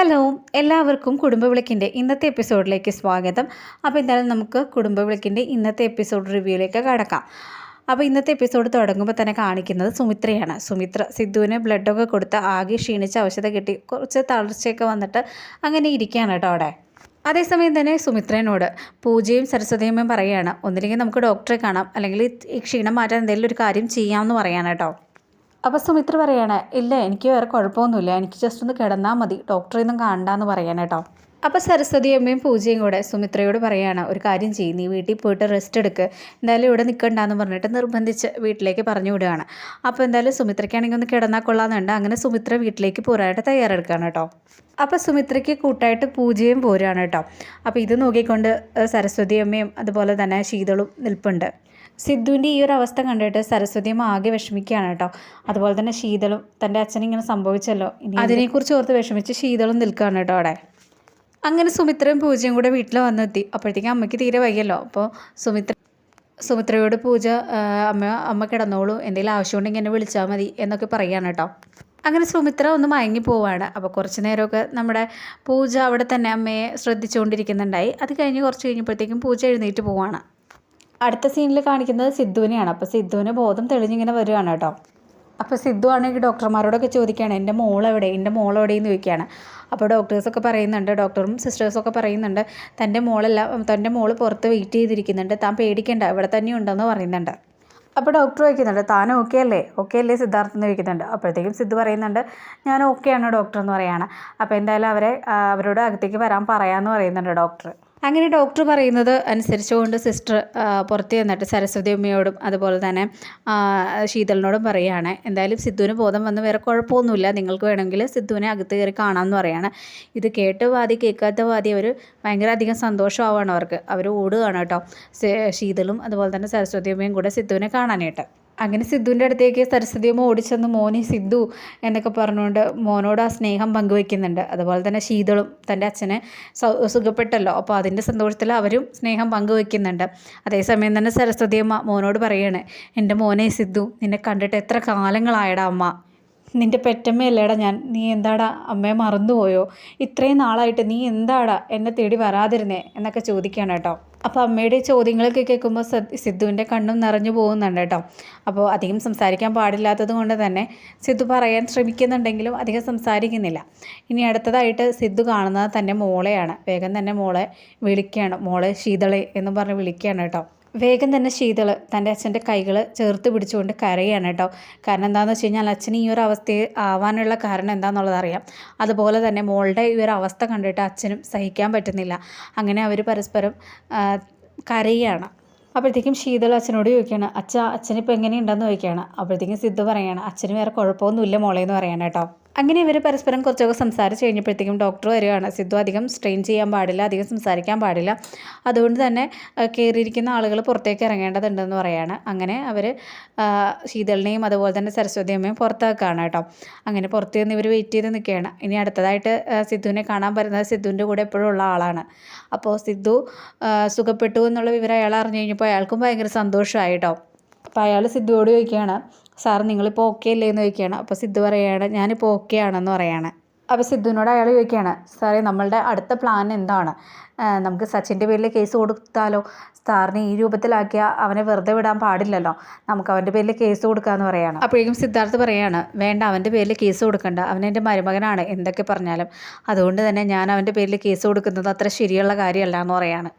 Hello എല്ലാവർക്കും കുടുംബവിളക്കിന്റെ ഇന്നത്തെ എപ്പിസോഡിലേക്ക് സ്വാഗതം. അപ്പോൾ എന്തായാലും നമുക്ക് കുടുംബവിളക്കിന്റെ ഇന്നത്തെ എപ്പിസോഡ് റിവ്യൂയിലേക്ക് കടക്കാം. അപ്പോൾ ഇന്നത്തെ എപ്പിസോഡ് തുടങ്ങുമ്പോൾ തന്നെ കാണിക്കുന്നത് സുമിത്രയാണ്. സുമിത്ര സിദ്ധുവിന് ബ്ലഡൊക്കെ കൊടുത്ത് ആകെ ക്ഷീണിച്ച് ഔഷധ കിട്ടി. കുറച്ച് തളർച്ചയൊക്കെ വന്നിട്ട് അങ്ങനെ ഇരിക്കുകയാണ് കേട്ടോ അവിടെ. അതേസമയം തന്നെ സുമിത്രനോട് പൂജയും സരസ്വതിയമ്മയും പറയുകയാണ്. ഒന്നില്ലെങ്കിൽ നമുക്ക് ഡോക്ടറെ കാണാം. അല്ലെങ്കിൽ ഈ ക്ഷീണം മാറ്റാൻ എന്തെങ്കിലും ഒരു കാര്യം ചെയ്യാമെന്ന് പറയാനാണ് കേട്ടോ. അപ്പോൾ സുമിത്ര പറയാണ് ഇല്ല എനിക്ക് വേറെ കുഴപ്പമൊന്നുമില്ല. എനിക്ക് ജസ്റ്റ് ഒന്ന് കിടന്നാൽ മതി. ഡോക്ടറെ ഒന്നും കാണണ്ടെന്ന് പറയാൻ കേട്ടോ അപ്പോൾ സരസ്വതി അമ്മയും പൂജയും കൂടെ സുമിത്രയോട് പറയാണ് ഒരു കാര്യം ചെയ്യും. നീ വീട്ടിൽ പോയിട്ട് റെസ്റ്റ് എടുക്ക്. എന്തായാലും ഇവിടെ നിൽക്കണ്ടെന്ന് പറഞ്ഞിട്ട് നിർബന്ധിച്ച് വീട്ടിലേക്ക് പറഞ്ഞു വിടുകയാണ്. അപ്പോൾ എന്തായാലും സുമിത്രയ്ക്കാണെങ്കിൽ ഒന്ന് കിടന്നാൽ കൊള്ളാമെന്നുണ്ട് അങ്ങനെ സുമിത്ര വീട്ടിലേക്ക് പോരായിട്ട് തയ്യാറെടുക്കുകയാണ് കേട്ടോ അപ്പോൾ സുമിത്രയ്ക്ക് കൂട്ടായിട്ട് പൂജയും പോരുകയാണ് കേട്ടോ അപ്പോൾ ഇത് നോക്കിക്കൊണ്ട് സരസ്വതി അമ്മയും അതുപോലെ തന്നെ ശീതളും നിൽപ്പുണ്ട്. സിദ്ധുവിന്റെ ഈ ഒരു അവസ്ഥ കണ്ടിട്ട് സരസ്വതിയും ആകെ വിഷമിക്കുകയാണ് കേട്ടോ. അതുപോലെ തന്നെ ശീതളും തന്റെ അച്ഛൻ ഇങ്ങനെ സംഭവിച്ചല്ലോ. അതിനെക്കുറിച്ച് ഓർത്ത് വിഷമിച്ച് ശീതളും നിൽക്കുകയാണ് കേട്ടോ അവിടെ. അങ്ങനെ സുമിത്രയും പൂജയും കൂടെ വീട്ടിൽ വന്നെത്തി. അപ്പോഴത്തേക്കും അമ്മയ്ക്ക് തീരെ വയ്യല്ലോ. അപ്പോൾ സുമിത്ര സുമിത്രയോട് പൂജ അമ്മ അമ്മ കിടന്നോളൂ. എന്തെങ്കിലും ആവശ്യം ഉണ്ടെങ്കിൽ എന്നെ വിളിച്ചാൽ മതി എന്നൊക്കെ പറയാണ് കേട്ടോ. അങ്ങനെ സുമിത്ര ഒന്ന് മയങ്ങി പോവാണ്. അപ്പോൾ കുറച്ച് നേരമൊക്കെ നമ്മുടെ പൂജ അവിടെ തന്നെ അമ്മയെ ശ്രദ്ധിച്ചുകൊണ്ടിരിക്കുന്നുണ്ടായി. അത് കഴിഞ്ഞ് കുറച്ച് കഴിഞ്ഞപ്പോഴത്തേക്കും പൂജ എഴുന്നേറ്റ് പോവാണ്. അടുത്ത സീനിൽ കാണിക്കുന്നത് സിദ്ധുവിനെയാണ്. അപ്പോൾ സിദ്ധുവിന് ബോധം തെളിഞ്ഞിങ്ങനെ വരികയാണ് കേട്ടോ. അപ്പോൾ സിദ്ധു ആണെങ്കിൽ ഡോക്ടർമാരോടൊക്കെ ചോദിക്കുകയാണ് എന്റെ മോൾ എവിടെ? എന്റെ മോൾ എവിടെയെന്ന് ചോദിക്കുകയാണ്. അപ്പോൾ ഡോക്ടേഴ്സൊക്കെ പറയുന്നുണ്ട് ഡോക്ടറും സിസ്റ്റേഴ്സൊക്കെ പറയുന്നുണ്ട് തന്റെ മോളല്ല തന്റെ മോൾ പുറത്ത് വെയിറ്റ് ചെയ്തിരിക്കുന്നുണ്ട് താൻ പേടിക്കണ്ട ഇവിടെ തന്നെ ഉണ്ടെന്ന് പറയുന്നുണ്ട്. അപ്പോൾ ഡോക്ടർ ചോദിക്കുന്നുണ്ട് താൻ ഓക്കെ അല്ലേ? ഓക്കെ അല്ലേ? സിദ്ധാർത്ഥ് എന്ന് ചോദിക്കുന്നുണ്ട്. അപ്പോഴത്തേക്കും സിദ്ധു പറയുന്നുണ്ട് ഞാൻ ഓക്കെയാണ് ഡോക്ടർ എന്ന് പറയുകയാണ് അപ്പോൾ എന്തായാലും അവരെ അവരോട് അകത്തേക്ക് വരാൻ പറയാമെന്ന് പറയുന്നുണ്ട് ഡോക്ടർ അങ്ങനെ ഡോക്ടർ പറയുന്നത് അനുസരിച്ചുകൊണ്ട് സിസ്റ്റർ പുറത്ത് ചെന്നിട്ട് സരസ്വതി അമ്മയോടും അതുപോലെ തന്നെ ശീതളിനോടും പറയുകയാണ്. എന്തായാലും സിദ്ധുവിന് ബോധം വന്ന് വേറെ കുഴപ്പമൊന്നുമില്ല. നിങ്ങൾക്ക് വേണമെങ്കിൽ സിദ്ധുവിനെ അകത്ത് കയറി കാണാമെന്ന് പറയുകയാണ് ഇത് കേട്ട് വാതി കേൾക്കാത്ത വാതി അവർ ഭയങ്കര അധികം സന്തോഷമാവാണ് അവർക്ക്. അവർ ഓടുകയാണ് കേട്ടോ. ശീതളും അതുപോലെ തന്നെ സരസ്വതി അമ്മയും കൂടെ സിദ്ധുവിനെ കാണാനായിട്ട്. അങ്ങനെ സിദ്ധുവിന്റെ അടുത്തേക്ക് സരസ്വതി അമ്മ ഓടിച്ചെന്ന് മോനെ സിദ്ധു എന്നൊക്കെ പറഞ്ഞുകൊണ്ട് മോനോട് ആ സ്നേഹം പങ്കുവെക്കുന്നുണ്ട് അതുപോലെ തന്നെ ശീതളും തന്റെ അച്ഛനെ സുഖപ്പെട്ടല്ലോ. അപ്പോൾ അതിന്റെ സന്തോഷത്തിൽ അവരും സ്നേഹം പങ്കുവെക്കുന്നുണ്ട് അതേസമയം തന്നെ സരസ്വതി അമ്മ മോനോട് പറയാണ് എന്റെ മോനെ സിദ്ധു നിന്നെ കണ്ടിട്ട് എത്ര കാലങ്ങളായടാ അമ്മ. നിന്റെ പെറ്റമ്മയല്ലേടാ ഞാൻ. നീ എന്താടാ അമ്മയെ മറന്നുപോയോ? ഇത്രയും നാളായിട്ട് നീ എന്താടാ എന്നെ തേടി വരാതിരുന്നേ? എന്നൊക്കെ ചോദിക്കുകയാണ് കേട്ടോ. അപ്പോൾ അമ്മയുടെ ചോദ്യങ്ങളൊക്കെ കേൾക്കുമ്പോൾ സിദ്ധുവിന്റെ കണ്ണും നിറഞ്ഞു പോകുന്നുണ്ട് കേട്ടോ. അപ്പോൾ അധികം സംസാരിക്കാൻ പാടില്ലാത്തത് കൊണ്ട് തന്നെ സിദ്ധു പറയാൻ ശ്രമിക്കുന്നുണ്ടെങ്കിലും അധികം സംസാരിക്കുന്നില്ല. ഇനി അടുത്തതായിട്ട് സിദ്ധു കാണുന്നത് തന്റെ മോളെയാണ്. വേഗം തന്നെ മോളെ വിളിക്കുകയാണ് മോളെ ശീതളെ എന്ന് പറഞ്ഞ് വിളിക്കുകയാണ് കേട്ടോ. വേഗം തന്നെ ശീതൾ തന്റെ അച്ഛന്റെ കൈകൾ ചേർത്ത് പിടിച്ചുകൊണ്ട് കരയാണ് കേട്ടോ. കാരണം എന്താണെന്ന് വെച്ച് കഴിഞ്ഞാൽ അച്ഛൻ ഈ ഒരു അവസ്ഥയിൽ ആവാനുള്ള കാരണം എന്താണെന്നുള്ളത് അറിയാം. അതുപോലെ തന്നെ മോളുടെ ഈ ഒരു അവസ്ഥ കണ്ടിട്ട് അച്ഛനും സഹിക്കാൻ പറ്റുന്നില്ല. അങ്ങനെ അവർ പരസ്പരം കരയാണ്. അപ്പോഴത്തേക്കും ശീതൾ അച്ഛനോട് ചോദിക്കുകയാണ് അച്ഛ അച്ഛനിപ്പോൾ എങ്ങനെയുണ്ടെന്ന് ചോദിക്കുകയാണ്. അപ്പോഴത്തേക്കും സിദ്ധു പറയാണ് അച്ഛന് വേറെ കുഴപ്പമൊന്നുമില്ല മോളേന്ന് പറയാണ് കേട്ടോ. അങ്ങനെ ഇവർ പരസ്പരം കുറച്ചൊക്കെ സംസാരിച്ച് കഴിഞ്ഞപ്പോഴത്തേക്കും ഡോക്ടർ വരികയാണ്. സിദ്ധു അധികം സ്ട്രെയിൻ ചെയ്യാൻ പാടില്ല അധികം സംസാരിക്കാൻ പാടില്ല. അതുകൊണ്ട് തന്നെ കയറിയിരിക്കുന്ന ആളുകൾ പുറത്തേക്ക് ഇറങ്ങേണ്ടതുണ്ടെന്ന് പറയാണ്. അങ്ങനെ അവർ ശീതളിനെയും അതുപോലെ തന്നെ സരസ്വതി അമ്മയും പുറത്താക്കുകയാണ് കേട്ടോ. അങ്ങനെ പുറത്ത് നിന്ന് ഇവർ വെയിറ്റ് ചെയ്ത് നിൽക്കുകയാണ്. ഇനി അടുത്തതായിട്ട് സിദ്ധുവിനെ കാണാൻ പറ്റുന്നത് സിദ്ധുവിന്റെ കൂടെ എപ്പോഴും ഉള്ള ആളാണ്. അപ്പോൾ സിദ്ധു സുഖപ്പെട്ടു എന്നുള്ള വിവരം അയാൾ അറിഞ്ഞു കഴിഞ്ഞപ്പോൾ അയാൾക്കും ഭയങ്കര സന്തോഷമായി കേട്ടോ. അപ്പോൾ അയാൾ സിദ്ധുവോട് ചോദിക്കുകയാണ് സാർ നിങ്ങളിപ്പോൾ ഓക്കെ അല്ലേ എന്ന് ചോദിക്കുകയാണ്. അപ്പോൾ സിദ്ധു പറയുകയാണ് ഞാനിപ്പോൾ ഓക്കെ ആണെന്ന് പറയുകയാണ് അപ്പോൾ സിദ്ധുവിനോട് അയാൾ ചോദിക്കുകയാണ് സാറേ നമ്മളുടെ അടുത്ത പ്ലാൻ എന്താണ്? നമുക്ക് സച്ചിന്റെ പേരിൽ കേസ് കൊടുത്താലോ? സാറിനെ ഈ രൂപത്തിലാക്കിയാൽ അവനെ വെറുതെ വിടാൻ പാടില്ലല്ലോ. നമുക്ക് അവന്റെ പേരിൽ കേസ് കൊടുക്കാമെന്ന് പറയാണ്. അപ്പോഴേക്കും സിദ്ധാർത്ഥ് പറയാണ് വേണ്ട അവന്റെ പേരിൽ കേസ് കൊടുക്കണ്ട. അവൻ എന്റെ മരുമകനാണ് എന്തൊക്കെ പറഞ്ഞാലും. അതുകൊണ്ട് തന്നെ ഞാൻ അവന്റെ പേരിൽ കേസ് കൊടുക്കുന്നത് അത്ര ശരിയുള്ള കാര്യമല്ല എന്ന് പറയാണ്.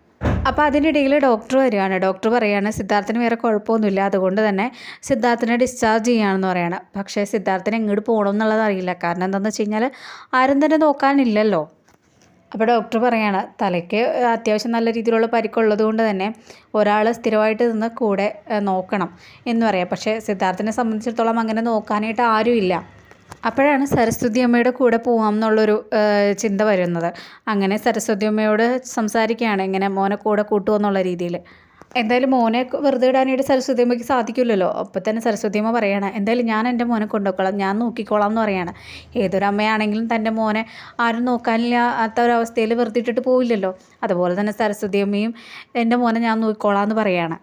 അപ്പോൾ അതിനിടയിൽ ഡോക്ടർ വരികയാണ്. ഡോക്ടർ പറയുകയാണ് സിദ്ധാർത്ഥിന് വേറെ കുഴപ്പമൊന്നുമില്ല. അതുകൊണ്ട് തന്നെ സിദ്ധാർത്ഥിനെ ഡിസ്ചാർജ് ചെയ്യുകയാണെന്ന് പറയുകയാണ് പക്ഷേ സിദ്ധാർത്ഥിന് എങ്ങോട്ട് പോകണം എന്നുള്ളത് അറിയില്ല. കാരണം എന്താണെന്ന് വെച്ച് കഴിഞ്ഞാൽ ആരും തന്നെ നോക്കാനില്ലല്ലോ. അപ്പോൾ ഡോക്ടർ പറയാണ് തലയ്ക്ക് അത്യാവശ്യം നല്ല രീതിയിലുള്ള പരിക്കുള്ളത് കൊണ്ട് തന്നെ ഒരാൾ സ്ഥിരമായിട്ട് നിന്ന് കൂടെ നോക്കണം എന്ന് പറയാം. പക്ഷേ സിദ്ധാർത്ഥിനെ സംബന്ധിച്ചിടത്തോളം അങ്ങനെ നോക്കാനായിട്ട് ആരുമില്ല. അപ്പോഴാണ് സരസ്വതി അമ്മയുടെ കൂടെ പോവാം എന്നുള്ളൊരു ചിന്ത വരുന്നത്. അങ്ങനെ സരസ്വതി അമ്മയോട് സംസാരിക്കുകയാണ് ഇങ്ങനെ മോനെ കൂടെ കൂട്ടുമെന്നുള്ള രീതിയിൽ എന്തായാലും മോനെ വെറുതെ ഇടാനായിട്ട് സരസ്വതി അമ്മയ്ക്ക് സാധിക്കില്ലല്ലോ. അപ്പോൾ തന്നെ സരസ്വതി അമ്മ പറയുകയാണ് എന്തായാലും ഞാൻ എന്റെ മോനെ കൊണ്ടുപോയിക്കോളാം ഞാൻ നോക്കിക്കോളാം എന്ന് പറയാണ്. ഏതൊരു അമ്മയാണെങ്കിലും തന്റെ മോനെ ആരും നോക്കാനില്ലാത്ത ഒരവസ്ഥയിൽ വെറുതെ ഇട്ടിട്ട് പോവില്ലല്ലോ. അതുപോലെ തന്നെ സരസ്വതി അമ്മയും എന്റെ മോനെ ഞാൻ നോക്കിക്കോളാം എന്ന് പറയാണ്.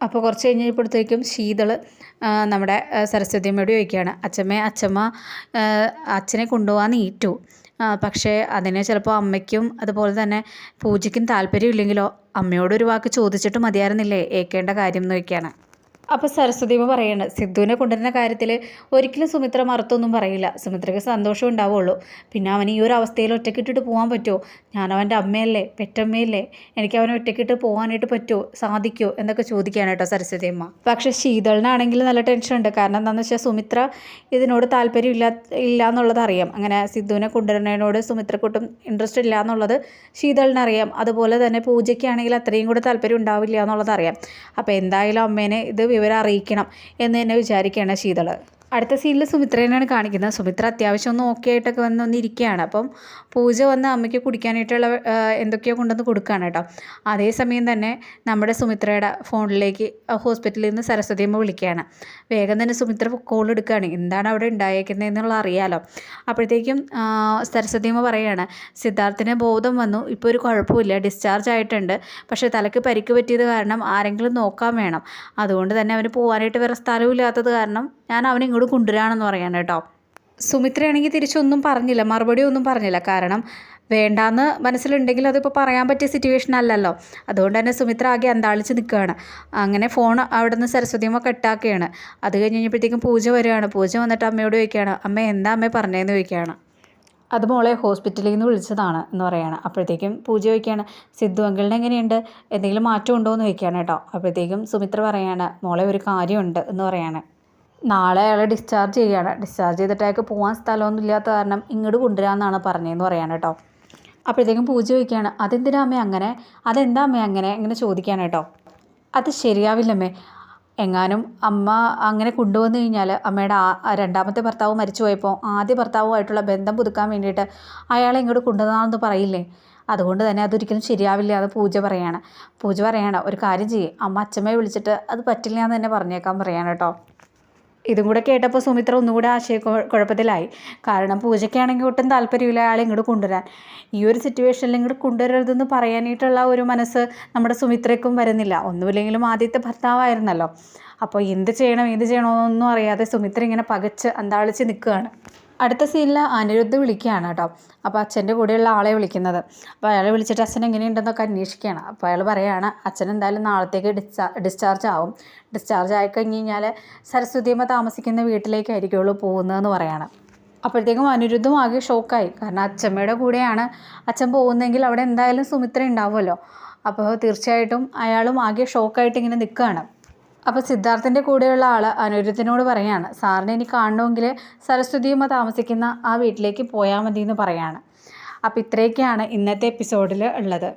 അപ്പോൾ കുറച്ച് കഴിഞ്ഞപ്പോഴത്തേക്കും ശീതൾ നമ്മുടെ സരസ്വതി അമ്മയോട് ചോദിക്കുകയാണ് അച്ഛമ്മേ അച്ഛമ്മ അച്ഛനെ കൊണ്ടുപോകാൻ നീറ്റു. പക്ഷേ അതിനെ ചിലപ്പോൾ അമ്മയ്ക്കും അതുപോലെ തന്നെ പൂജയ്ക്കും താല്പര്യമില്ലെങ്കിലോ? അമ്മയോടൊരു വാക്ക് ചോദിച്ചിട്ട് മതിയായിരുന്നില്ലേ? ഏൽക്കേണ്ട കാര്യം എന്ന് വയ്ക്കുകയാണ് അപ്പോൾ സരസ്വതിമ പറയാണ് സിദ്ധുവിനെ കൊണ്ടുവരുന്ന കാര്യത്തിൽ ഒരിക്കലും സുമിത്ര മറുത്തൊന്നും പറയില്ല. സുമിത്രയ്ക്ക് സന്തോഷം ഉണ്ടാവുള്ളൂ. പിന്നെ അവൻ ഈ ഒരു അവസ്ഥയിൽ ഒറ്റക്കിട്ടിട്ട് പോകാൻ പറ്റുമോ? ഞാൻ അമ്മയല്ലേ? പെറ്റമ്മയല്ലേ? എനിക്ക് അവനെ ഒറ്റക്കിട്ട് പോകാനായിട്ട് പറ്റുമോ? സാധിക്കുമോ? എന്നൊക്കെ ചോദിക്കുകയാണ് കേട്ടോ സരസ്വതിയമ്മ. പക്ഷേ ശീതളിനാണെങ്കിൽ നല്ല ടെൻഷനുണ്ട്. കാരണം എന്താണെന്ന് വെച്ചാൽ സുമിത്ര ഇതിനോട് താല്പര്യം ഇല്ല ഇല്ല എന്നുള്ളത് അറിയാം. അങ്ങനെ സിദ്ധുവിനെ കൊണ്ടുവരുന്നതിനോട് സുമിത്രക്കൊട്ടും ഇൻട്രസ്റ്റ് ഇല്ല എന്നുള്ളത് ശീതളിനറിയാം. അതുപോലെ തന്നെ പൂജയ്ക്കാണെങ്കിൽ അത്രയും കൂടെ താല്പര്യം ഉണ്ടാവില്ല എന്നുള്ളത് അറിയാം. അപ്പോൾ എന്തായാലും അമ്മേനെ ഇത് വിവരം അറിയിക്കണം എന്ന് തന്നെ വിചാരിക്കുകയാണ് ശീതൾ അടുത്ത സീനിൽ സുമിത്രേനാണ് കാണിക്കുന്നത്. സുമിത്ര അത്യാവശ്യം ഒന്ന് ഓക്കെ ആയിട്ടൊക്കെ വന്ന് അപ്പം പൂജ വന്ന് അമ്മയ്ക്ക് കുടിക്കാനായിട്ടുള്ള എന്തൊക്കെയോ കൊണ്ടുവന്ന് കൊടുക്കുകയാണ് കേട്ടോ. അതേസമയം തന്നെ നമ്മുടെ സുമിത്രയുടെ ഫോണിലേക്ക് ഹോസ്പിറ്റലിൽ നിന്ന് സരസ്വതി അമ്മ വിളിക്കുകയാണ്. വേഗം തന്നെ സുമിത്ര കോൾ എടുക്കുകയാണ്. എന്താണ് അവിടെ ഉണ്ടായേക്കുന്നത് എന്നുള്ള അറിയാലോ. അപ്പോഴത്തേക്കും സരസ്വതി അമ്മ പറയുകയാണ് സിദ്ധാർത്ഥിന് ബോധം വന്നു. ഇപ്പോൾ ഒരു കുഴപ്പമില്ല. ഡിസ്ചാർജ് ആയിട്ടുണ്ട്. പക്ഷേ തലയ്ക്ക് പരിക്ക് പറ്റിയത് കാരണം ആരെങ്കിലും നോക്കാൻ വേണം. അതുകൊണ്ട് തന്നെ അവന് പോകാനായിട്ട് വേറെ സ്ഥലമില്ലാത്തത് കാരണം ഞാൻ അവനെ ഇങ്ങോട്ട് കൊണ്ടുവരാണെന്ന് പറയാൻ കേട്ടോ. സുമിത്രയാണെങ്കിൽ തിരിച്ചൊന്നും പറഞ്ഞില്ല. മറുപടി ഒന്നും പറഞ്ഞില്ല. കാരണം വേണ്ടാന്ന് മനസ്സിലുണ്ടെങ്കിൽ അതിപ്പോൾ പറയാൻ പറ്റിയ സിറ്റുവേഷൻ അല്ലല്ലോ. അതുകൊണ്ട് തന്നെ സുമിത്ര ആകെ അന്താളിച്ച് നിൽക്കുകയാണ് അങ്ങനെ ഫോൺ അവിടെ നിന്ന് സരസ്വതിയമ്മ കട്ടാക്കുകയാണ് അത് കഴിഞ്ഞ് കഴിഞ്ഞപ്പോഴത്തേക്കും പൂജ വരികയാണ്. പൂജ വന്നിട്ട് അമ്മയോട് ചോദിക്കുകയാണ് അമ്മ എന്താ അമ്മ പറഞ്ഞതെന്ന് ചോദിക്കുകയാണ്. അത് മോളെ ഹോസ്പിറ്റലിൽ നിന്ന് വിളിച്ചതാണ് എന്ന് പറയാണ്. അപ്പോഴത്തേക്കും പൂജ ചോദിക്കുകയാണ് സിദ്ധു അങ്കിളിന് എങ്ങനെയുണ്ട്? എന്തെങ്കിലും മാറ്റം ഉണ്ടോ? എന്ന് ചോദിക്കുകയാണ് കേട്ടോ. അപ്പോഴത്തേക്കും സുമിത്ര പറയാണ് മോളെ ഒരു കാര്യമുണ്ട് എന്ന് പറയാണ്. നാളെ അയാളെ ഡിസ്ചാർജ് ചെയ്യുകയാണ്. ഡിസ്ചാർജ് ചെയ്തിട്ട് അയാൾക്ക് പോകാൻ സ്ഥലമൊന്നും ഇല്ലാത്ത കാരണം ഇങ്ങോട്ട് കൊണ്ടുവരാമെന്നാണ് പറഞ്ഞതെന്ന് പറയാൻ കേട്ടോ. അപ്പോഴത്തേക്കും പൂജ ചോദിക്കുകയാണ് അതെന്തിനാ അമ്മേ അങ്ങനെ? അതെന്താ അമ്മേ അങ്ങനെ? ഇങ്ങനെ ചോദിക്കാൻ കേട്ടോ. അത് ശരിയാവില്ലമ്മേ. എങ്ങാനും അമ്മ അങ്ങനെ കൊണ്ടുവന്നു കഴിഞ്ഞാൽ അമ്മയുടെ രണ്ടാമത്തെ ഭർത്താവ് മരിച്ചു പോയപ്പോൾ ആദ്യ ഭർത്താവുമായിട്ടുള്ള ബന്ധം പുതുക്കാൻ വേണ്ടിയിട്ട് അയാളെ ഇങ്ങോട്ട് കൊണ്ടുവന്നാണെന്ന് പറയില്ലേ? അതുകൊണ്ട് തന്നെ അതൊരിക്കലും ശരിയാവില്ല അത് പൂജ പറയാണ്. പൂജ പറയാണ് ഒരു കാര്യം ചെയ്യേ. അമ്മ അച്ഛമ്മയെ വിളിച്ചിട്ട് അത് പറ്റില്ല എന്ന് തന്നെ പറഞ്ഞേക്കാൻ പറയാണ് കേട്ടോ. ഇതും കൂടെ കേട്ടപ്പോൾ സുമിത്ര ഒന്നുകൂടെ ആശയ കുഴപ്പത്തിലായി. കാരണം പൂജയ്ക്കാണെങ്കിൽ ഒട്ടും താല്പര്യമില്ല അയാളെ ഇങ്ങോട്ട് കൊണ്ടുവരാൻ. ഈ ഒരു സിറ്റുവേഷനിൽ ഇങ്ങോട്ട് കൊണ്ടുവരരുതെന്ന് പറയാനായിട്ടുള്ള ഒരു മനസ്സ് നമ്മുടെ സുമിത്രയ്ക്കും വരുന്നില്ല. ഒന്നുമില്ലെങ്കിലും ആദ്യത്തെ ഭർത്താവായിരുന്നല്ലോ. അപ്പോൾ എന്ത് ചെയ്യണം എന്ത് ചെയ്യണമെന്നൊന്നും അറിയാതെ സുമിത്ര ഇങ്ങനെ പകച്ച് അന്താളിച്ച് നിൽക്കുകയാണ്. അടുത്ത സീനിൽ അനിരുദ്ധ് വിളിക്കുകയാണ് കേട്ടോ. അപ്പോൾ അച്ഛന്റെ കൂടെയുള്ള ആളെ വിളിക്കുന്നത്. അപ്പോൾ അയാളെ വിളിച്ചിട്ട് അച്ഛൻ എങ്ങനെയുണ്ടെന്നൊക്കെ അന്വേഷിക്കുകയാണ്. അപ്പോൾ അയാൾ പറയുകയാണ് അച്ഛൻ എന്തായാലും നാളത്തേക്ക് ഡിസ്ചാ ഡിസ്ചാർജ് ആവും. ഡിസ്ചാർജ് ആയി കഴിഞ്ഞ് കഴിഞ്ഞാൽ സരസ്വതിയമ്മ താമസിക്കുന്ന വീട്ടിലേക്കായിരിക്കുള്ളൂ പോകുന്നതെന്ന് പറയുകയാണ് അപ്പോഴത്തേക്കും അനിരുദ്ധം ആകെ ഷോക്കായി. കാരണം അച്ഛമ്മയുടെ കൂടെയാണ് അച്ഛൻ പോകുന്നതെങ്കിൽ അവിടെ എന്തായാലും സുമിത്ര ഉണ്ടാവുമല്ലോ. അപ്പോൾ തീർച്ചയായിട്ടും അയാളും ആകെ ഷോക്കായിട്ട് ഇങ്ങനെ നിൽക്കുകയാണ്. അപ്പോൾ സിദ്ധാർത്ഥിന്റെ കൂടെയുള്ള ആൾ അനിരുദ്ധനോട് പറയാണ് സാറിനെ ഇനി കാണണമെങ്കിൽ സരസ്വതിയമ്മ താമസിക്കുന്ന ആ വീട്ടിലേക്ക് പോയാൽ മതി എന്ന് പറയാണ്. അപ്പോൾ ഇത്രയൊക്കെയാണ് ഇന്നത്തെ എപ്പിസോഡിൽ ഉള്ളത്.